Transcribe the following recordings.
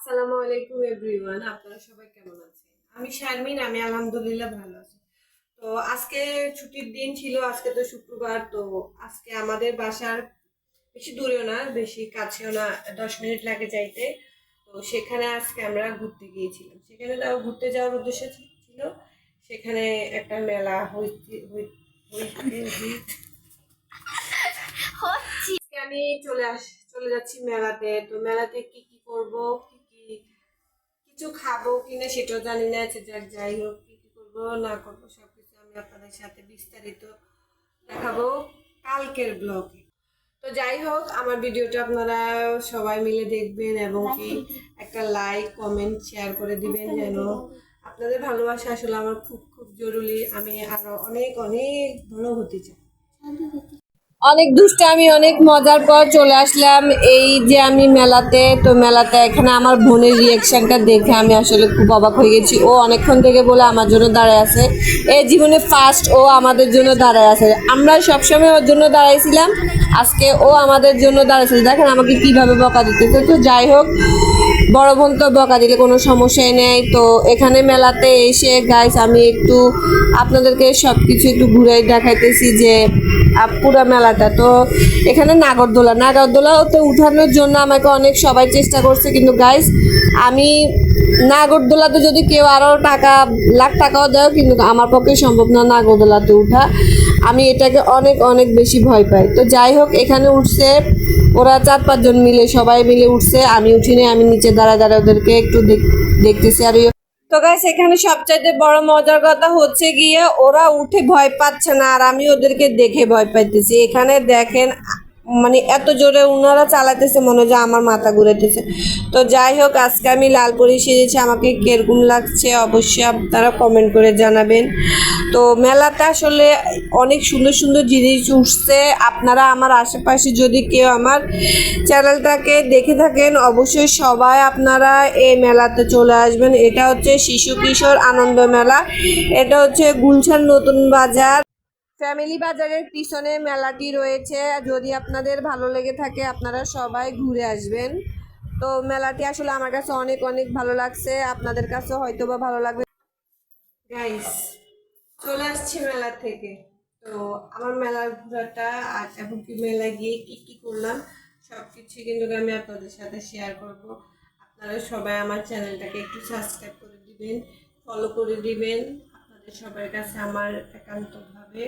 আসসালামু আলাইকুম এভরিওয়ান আপনারা সবাই কেমন আছেন? আমি শারমিন আমি আলহামদুলিল্লাহ ভালো আছি। তো আজকে ছুটির দিন ছিল আজকে তো শুক্রবার তো আজকে আমাদের বাসার বেশি দূরেও না বেশি কাছেও না দশ মিনিট লাগে যাইতে। তো সেখানে আজকে আমরা ঘুরতে গিয়েছিলাম। সেখানে তাও ঘুরতে যাওয়ার উদ্দেশ্য ছিল। সেখানে একটা মেলা আমি চলে আস চলে যাচ্ছি মেলাতে। তো মেলাতে কি কি করব কি কিছু খাব কিনা সেটাও জানি না যে যাক যাই হোক কি কি করব না করব সবকিছু আমি আপনাদের সাথে বিস্তারিত দেখাবো কালকের ব্লগে তো যাই হোক আমার ভিডিওটা আপনারা সবাই মিলে দেখবেন এবং কি একটা লাইক কমেন্ট শেয়ার করে দিবেন যেন আপনাদের ভালোবাসা আসলে আমার খুব খুব জরুরি। আমি আরও অনেক অনেক বড় হতে চাই। অনেক দুষ্টামি, অনেক মজার পর চলে আসলাম এই যে আমি মেলাতে। তো মেলাতে এখানে আমার বোনের রিয়াকশনটা দেখে আমি আসলে খুব অবাক হয়ে গেছি। ও অনেকক্ষণ থেকে বলে আমার জন্য দাঁড়ায় আছে। এই জীবনে ফার্স্ট ও আমাদের জন্য দাঁড়ায় আছে। আমরা সবসময় ওর জন্য দাঁড়াইছিলাম। আজকে ও আমাদের জন্য দাঁড়াইছিল দেখেন আমাকে কীভাবে বকা দিতেছে। তো যাই হোক, বড় বোন তো বকা দিলে কোনো সমস্যাই নেই। তো এখানে মেলাতে এসে গাইস আমি একটু আপনাদেরকে সব কিছু একটু ঘুরে দেখাইতেছি যে পুরো মেলাটা। তো এখানে নাগরদোলা। নাগরদোলাতে উঠানোর জন্য আমাকে অনেক সবাই চেষ্টা করছে, কিন্তু গাইস আমি নাগরদোলাতে যদি কেউ আরও টাকা, লাখ টাকাও দেয়, কিন্তু আমার পক্ষে সম্ভব না নাগরদোলাতে উঠা। আমি এটাকে অনেক অনেক বেশি ভয় পাই। তো যাই হোক, এখানে উঠছে, ওরা চার পাঁচজন মিলে সবাই মিলে উঠছে। আমি উঠিনি, আমি নিচে দাঁড়া দাঁড়া ওদেরকে একটু দেখ- দেখতেছি। আর তো গাইস এখানে সবচাইতে বড় মজার কথা হচ্ছে গিয়ে ওরা উঠে ভয় পাচ্ছে না, আর আমি ওদেরকে দেখে ভয় পাইতেছি। এখানে দেখেন মানে এত জোরে ওনারা চালাতেছে মনে হয় আমার মাথা ঘুরেতেছে তো যাই হোক, আজকে আমি লালপুরি সেজেছি, আমাকে কীরকম লাগছে অবশ্যই আপনারা কমেন্ট করে জানাবেন। তো মেলাতে আসলে অনেক সুন্দর সুন্দর জিনিস উঠছে। আপনারা আমার আশেপাশে যদি কেউ আমার চ্যানেলটাকে দেখে থাকেন, অবশ্যই সবাই আপনারা এই মেলাতে চলে আসবেন। এটা হচ্ছে শিশু কিশোর আনন্দ মেলা। এটা হচ্ছে গুলশান নতুন বাজার। ফ্যামিলি বাজারের পিছনে মেলাটি রয়েছে। যদি আপনাদের ভালো লেগে থাকে, আপনারা সবাই ঘুরে আসবেন। তো মেলাটি আসলে আমার কাছে অনেক অনেক ভালো লাগছে। আপনাদের কাছেও হয়তো বা ভালো লাগবে। চলে আসছি মেলা থেকে। তো আমার মেলার ঘোরাটা আর এখন কি মেলা গিয়ে কি কি করলাম সব কিছু কিন্তু আমি আপনাদের সাথে শেয়ার করব। আপনারা সবাই আমার চ্যানেলটাকে একটু সাবস্ক্রাইব করে দিবেন ফলো করে দিবেন। আপনাদের সবার কাছে আমার একান্তভাবে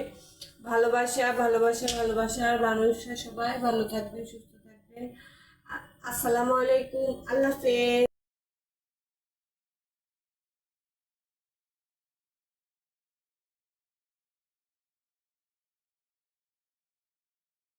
ভালোবাসা ভালোবাসা ভালোবাসার মানুষরা সবাই। ভালো থাকবেন, সুস্থ থাকবেন। আসসালামু আলাইকুম। আল্লাহ হাফেজ।